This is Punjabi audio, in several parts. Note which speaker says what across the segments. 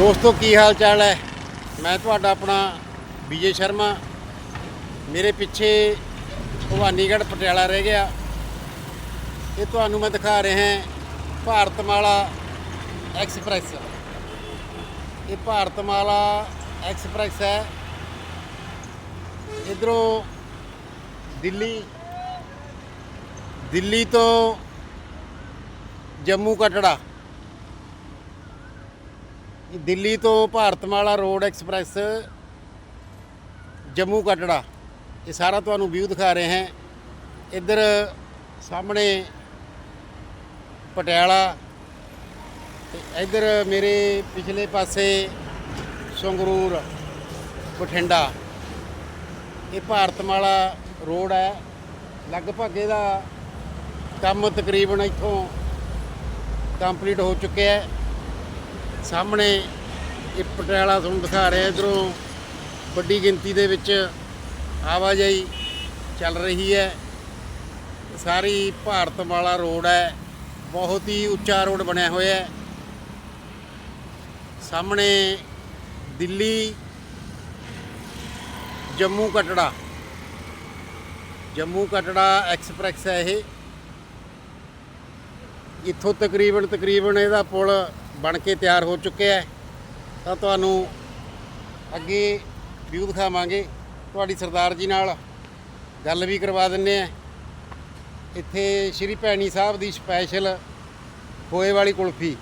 Speaker 1: ਦੋਸਤੋ, ਕੀ ਹਾਲ ਚਾਲ ਹੈ? ਮੈਂ ਤੁਹਾਡਾ ਆਪਣਾ ਵਿਜੇ ਸ਼ਰਮਾ। ਮੇਰੇ ਪਿੱਛੇ ਭਵਾਨੀਗੜ੍ਹ ਪਟਿਆਲਾ ਰਹਿ ਗਿਆ। ਇਹ ਤੁਹਾਨੂੰ ਮੈਂ ਦਿਖਾ ਰਿਹਾ ਹਾਂ, ਭਾਰਤਮਾਲਾ ਐਕਸਪ੍ਰੈਸ। ਇਹ ਭਾਰਤਮਾਲਾ ਐਕਸਪ੍ਰੈਸ ਹੈ। ਇਧਰੋਂ ਦਿੱਲੀ ਦਿੱਲੀ ਤੋਂ ਜੰਮੂ ਕਟੜਾ ਦਿੱਲੀ ਤੋਂ ਭਾਰਤਮਾਲਾ ਰੋਡ ਐਕਸਪ੍ਰੈਸ, ਜੰਮੂ ਕਟੜਾ। ਇਹ ਸਾਰਾ ਤੁਹਾਨੂੰ ਵਿਊ ਦਿਖਾ ਰਹੇ ਹਾਂ। ਇੱਧਰ ਸਾਹਮਣੇ ਪਟਿਆਲਾ ਤੇ ਇੱਧਰ ਮੇਰੇ ਪਿਛਲੇ ਪਾਸੇ ਸੰਗਰੂਰ, ਬਠਿੰਡਾ। ਇਹ ਭਾਰਤਮਾਲਾ ਰੋਡ ਹੈ। ਲਗਭਗ ਇਹਦਾ ਕੰਮ ਤਕਰੀਬਨ ਇੱਥੋਂ ਕੰਪਲੀਟ ਹੋ ਚੁੱਕਿਆ ਹੈ। ਸਾਹਮਣੇ ਇਹ ਪਟਿਆਲਾ ਤੁਹਾਨੂੰ ਦਿਖਾ ਰਿਹਾ, ਇਧਰੋਂ ਵੱਡੀ ਗਿਣਤੀ ਦੇ ਵਿੱਚ ਆਵਾਜਾਈ ਚੱਲ ਰਹੀ ਹੈ। ਸਾਰੀ ਭਾਰਤ ਵਾਲਾ ਰੋਡ ਹੈ, ਬਹੁਤ ਹੀ ਉੱਚਾ ਰੋਡ ਬਣਿਆ ਹੋਇਆ ਹੈ। ਸਾਹਮਣੇ ਦਿੱਲੀ, ਜੰਮੂ ਕਟੜਾ। ਜੰਮੂ ਕਟੜਾ ਐਕਸਪ੍ਰੈਸ ਹੈ ਇਹ। ਇੱਥੋਂ ਤਕਰੀਬਨ ਤਕਰੀਬਨ ਇਹਦਾ ਪੁਲ ਬਣ ਕੇ ਤਿਆਰ ਹੋ ਚੁੱਕਿਆ ਹੈ ਤਾਂ ਤੁਹਾਨੂੰ ਅੱਗੇ ਵਿਊ ਦਿਖਾਵਾਂਗੇ। ਤੁਹਾਡੀ ਸਰਦਾਰ ਜੀ ਨਾਲ ਗੱਲ ਵੀ ਕਰਵਾ ਦਿੰਨੇ ਆ ਇੱਥੇ ਸ਼੍ਰੀ ਭੈਣੀ ਸਾਹਿਬ ਦੀ ਸਪੈਸ਼ਲ ਖੋਏ ਵਾਲੀ ਕੁਲਫੀ।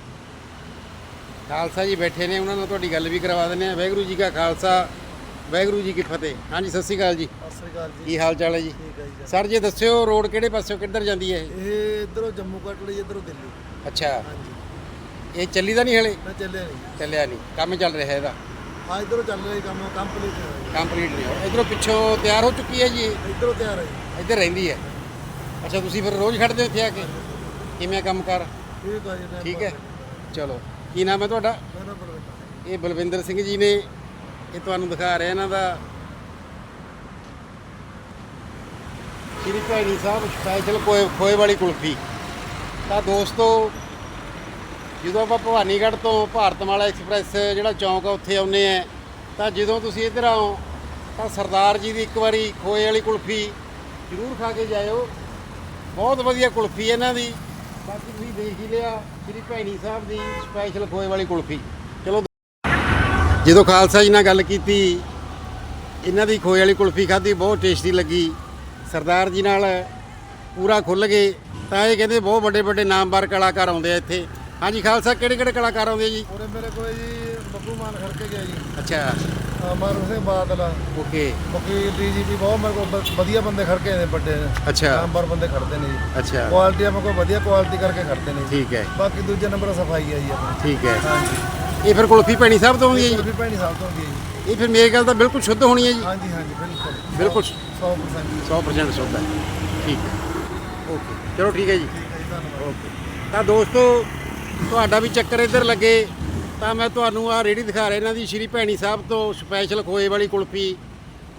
Speaker 1: ਖਾਲਸਾ ਜੀ ਬੈਠੇ ਨੇ ਉਹਨਾਂ ਨਾਲ ਤੁਹਾਡੀ ਗੱਲ ਵੀ ਕਰਵਾ ਦਿੰਨੇ ਆ। ਵਾਹਿਗੁਰੂ ਜੀ ਕਾ ਖਾਲਸਾ ਵਾਹਿਗੁਰੂ ਜੀ ਕੀ ਫਤਿਹ। ਹਾਂਜੀ ਸਤਿ ਸ਼੍ਰੀ ਅਕਾਲ ਜੀ।
Speaker 2: ਸਤਿ ਸ੍ਰੀ ਅਕਾਲ ਜੀ।
Speaker 1: ਕੀ ਹਾਲ ਚਾਲ ਹੈ ਜੀ?
Speaker 2: ਠੀਕ ਹੈ ਜੀ।
Speaker 1: ਸਰ ਜੀ ਦੱਸਿਓ ਰੋਡ ਕਿਹੜੇ ਪਾਸਿਓਂ ਕਿੱਧਰ ਜਾਂਦੀ ਹੈ ਇਹ?
Speaker 2: ਇਹ ਇਧਰੋਂ ਜੰਮੂ ਕਟੜੀ ਇਧਰੋਂ ਦਿੱਲੀ।
Speaker 1: ਅੱਛਾ।
Speaker 2: ਹਾਂਜੀ।
Speaker 1: ਇਹ ਚੱਲੀ ਤਾਂ ਨਹੀਂ ਹਲੇ?
Speaker 2: ਮੈਂ ਚੱਲਿਆ ਨਹੀਂ।
Speaker 1: ਚੱਲਿਆ ਨਹੀਂ। ਕੰਮ ਚੱਲ ਰਿਹਾ ਇਹਦਾ।
Speaker 2: ਆ ਇਧਰੋਂ ਚੱਲ ਰਿਹਾ ਜੀ ਕੰਮ ਕੰਪਲੀਟ ਹੋਇਆ।
Speaker 1: ਕੰਪਲੀਟ ਨਹੀਂ ਹੋਇਆ। ਇਧਰੋਂ ਪਿੱਛੋਂ ਤਿਆਰ ਹੋ ਚੁੱਕੀ ਹੈ ਜੀ ਇਹ?
Speaker 2: ਜੀ ਇਧਰੋਂ ਤਿਆਰ ਹੈ ਜੀ।
Speaker 1: ਇੱਧਰ ਰਹਿੰਦੀ ਹੈ। ਅੱਛਾ ਤੁਸੀਂ ਫਿਰ ਰੋਜ਼ ਖੜਦੇ ਹੋ ਇੱਥੇ ਆ ਕੇ? ਕਿਵੇਂ ਕੰਮ ਕਰ?
Speaker 2: ਠੀਕ ਹੈ ਜੀ
Speaker 1: ਠੀਕ ਹੈ। ਚਲੋ। ਕੀ ਨਾਮ ਹੈ ਤੁਹਾਡਾ? ਇਹ ਬਲਵਿੰਦਰ ਸਿੰਘ ਜੀ ਨੇ ਇਹ ਤੁਹਾਨੂੰ ਦਿਖਾ ਰਿਹਾ ਇਹਨਾਂ ਦਾ। ਸ਼੍ਰੀ ਭੈਣੀ ਸਾਹਿਬ ਸਪੈਸ਼ਲ ਕੋਏ ਖੋਏ ਵਾਲੀ ਕੁਲਫੀ। ਤਾਂ ਦੋਸਤੋ ਜਦੋਂ ਆਪਾਂ ਭਵਾਨੀਗੜ੍ਹ ਤੋਂ ਭਾਰਤਮਾਲਾ ਐਕਸਪ੍ਰੈਸ ਜਿਹੜਾ ਚੌਂਕ ਆ, ਉੱਥੇ ਆਉਂਦੇ ਆ, ਤਾਂ ਜਦੋਂ ਤੁਸੀਂ ਇੱਧਰ ਆਓ, ਤਾਂ ਸਰਦਾਰ ਜੀ ਦੀ ਇੱਕ ਵਾਰੀ ਖੋਏ ਵਾਲੀ ਕੁਲਫੀ ਜ਼ਰੂਰ ਖਾ ਕੇ ਜਾਇਓ। ਬਹੁਤ ਵਧੀਆ ਕੁਲਫੀ ਇਹਨਾਂ ਦੀ। ਬਾਕੀ ਤੁਸੀਂ ਦੇਖ ਹੀ ਲਿਆ, ਸ਼੍ਰੀ ਭੈਣੀ ਸਾਹਿਬ ਦੀ ਸਪੈਸ਼ਲ ਖੋਏ ਵਾਲੀ ਕੁਲਫੀ। ਚਲੋ ਜਦੋਂ ਖਾਲਸਾ ਜੀ ਨਾਲ ਗੱਲ ਕੀਤੀ, ਇਹਨਾਂ ਦੀ ਖੋਏ ਵਾਲੀ ਕੁਲਫੀ ਖਾਧੀ, ਬਹੁਤ ਟੇਸਟੀ ਲੱਗੀ। ਸਰਦਾਰ ਜੀ ਨਾਲ ਪੂਰਾ ਖੁੱਲ ਗਏ। ਤਾਂ ਇਹ ਕਹਿੰਦੇ ਬਹੁਤ ਵੱਡੇ ਵੱਡੇ ਨਾਮਵਰ ਕਲਾਕਾਰ ਆਉਂਦੇ ਆ ਇੱਥੇ। ਹਾਂਜੀ ਖਾਲਸਾ ਕਿਹੜੇ ਕਿਹੜੇ ਕਲਾਕਾਰ ਆਉਂਦੇ ਆ ਜੀ?
Speaker 2: ਉਰੇ ਮੇਰੇ ਕੋਲ ਜੀ ਬੱਬੂ ਮਾਨ ਖੜ ਕੇ ਗਿਆ ਜੀ।
Speaker 1: ਅੱਛਾ।
Speaker 2: ਅਮਰ ਸਿੰਘ ਬਾਦਲ
Speaker 1: ਓਕੇ।
Speaker 2: ਵਕੀਲ ਡੀਜੀਪੀ ਬਹੁਤ ਮੇਰੇ ਕੋਲ ਵਧੀਆ ਬੰਦੇ ਖੜ ਕੇ ਨੇ ਵੱਡੇ
Speaker 1: ਅੱਛਾ।
Speaker 2: ਨੰਬਰ ਬੰਦੇ ਖੜਦੇ ਨੇ ਜੀ।
Speaker 1: ਅੱਛਾ।
Speaker 2: ਕੁਆਲਿਟੀ ਮੇਰੇ ਕੋਲ ਵਧੀਆ ਕੁਆਲਿਟੀ ਕਰਕੇ ਖੜਦੇ ਨੇ ਜੀ।
Speaker 1: ਠੀਕ ਹੈ।
Speaker 2: ਬਾਕੀ ਦੂਜੇ ਨੰਬਰ ਸਫ਼ਾਈ ਹੈ ਜੀ ਆਪਣੀ।
Speaker 1: ਠੀਕ ਹੈ।
Speaker 2: ਹਾਂਜੀ।
Speaker 1: ਇਹ ਫਿਰ ਕੁਲਫੀ ਭੈਣੀ ਸਾਹਿਬ ਤੋਂ ਆਉਂਦੀ ਹੈ
Speaker 2: ਵੀ ਭੈਣੀ ਸਾਹਿਬ ਤੋਂ ਹੁੰਦੀ ਹੈ ਜੀ।
Speaker 1: ਇਹ ਫਿਰ ਮੇਰੇ ਗੱਲ ਤਾਂ ਬਿਲਕੁਲ ਸ਼ੁੱਧ ਹੋਣੀ ਹੈ ਜੀ।
Speaker 2: ਹਾਂਜੀ ਹਾਂਜੀ ਬਿਲਕੁਲ।
Speaker 1: ਬਿਲਕੁਲ।
Speaker 2: 100% ਜੀ
Speaker 1: 100% ਸ਼ੁੱਧ ਹੈ। ਠੀਕ ਹੈ। ਓਕੇ। ਚਲੋ ਠੀਕ ਹੈ ਜੀ।
Speaker 2: ਠੀਕ ਹੈ ਜੀ ਧੰਨਵਾਦ।
Speaker 1: ਓਕੇ। ਤਾਂ ਦੋਸਤੋ ਤੁਹਾਡਾ ਵੀ ਚੱਕਰ ਇੱਧਰ ਲੱਗੇ, ਤਾਂ ਮੈਂ ਤੁਹਾਨੂੰ ਆ ਰੇੜੀ ਦਿਖਾ ਰਿਹਾ, ਇਹਨਾਂ ਦੀ ਸ਼੍ਰੀ ਭੈਣੀ ਸਾਹਿਬ ਤੋਂ ਸਪੈਸ਼ਲ ਖੋਏ ਵਾਲੀ ਕੁਲਫੀ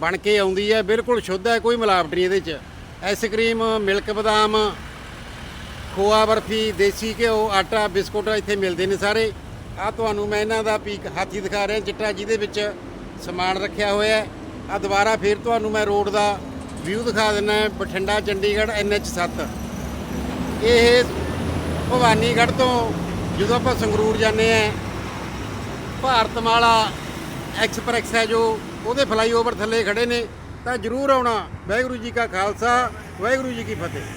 Speaker 1: ਬਣ ਕੇ ਆਉਂਦੀ ਹੈ, ਬਿਲਕੁਲ ਸ਼ੁੱਧ ਹੈ, ਕੋਈ ਮਿਲਾਵਟ ਨਹੀਂ ਇਹਦੇ 'ਚ। ਆਈਸਕ੍ਰੀਮ ਮਿਲਕ ਬਦਾਮ, ਖੋਆ ਬਰਫੀ, ਦੇਸੀ ਘਿਓ, ਆਟਾ, ਬਿਸਕੁਟ ਇੱਥੇ ਮਿਲਦੇ ਨੇ ਸਾਰੇ। ਆ ਤੁਹਾਨੂੰ ਮੈਂ ਇਹਨਾਂ ਦਾ ਪੀਕ ਹਾਥੀ ਦਿਖਾ ਰਿਹਾ, ਚਿੱਟਾ ਜਿਹਦੇ ਵਿੱਚ ਸਮਾਨ ਰੱਖਿਆ ਹੋਇਆ ਹੈ। ਆ ਦੁਬਾਰਾ ਫੇਰ ਤੁਹਾਨੂੰ ਮੈਂ ਰੋਡ ਦਾ ਵਿਊ ਦਿਖਾ ਦਿੰਦਾ ਬਠਿੰਡਾ, ਚੰਡੀਗੜ੍ਹ NH 7 ਇਹ ਭਵਾਨੀਗੜ੍ਹ ਤੋਂ ਜਦੋਂ ਆਪਾਂ ਸੰਗਰੂਰ ਜਾਂਦੇ ਆ ਭਾਰਤਮਾਲਾ ਐਕਸਪ੍ਰੈਸ ਹੈ ਜੋ ਉਹਦੇ ਫਲਾਈਓਵਰ ਥੱਲੇ ਖੜੇ ਨੇ, ਤਾਂ ਜਰੂਰ ਆਉਣਾ। ਵਾਹਿਗੁਰੂ ਜੀ ਕਾ ਖਾਲਸਾ, ਵਾਹਿਗੁਰੂ ਜੀ ਕੀ ਫਤਿਹ।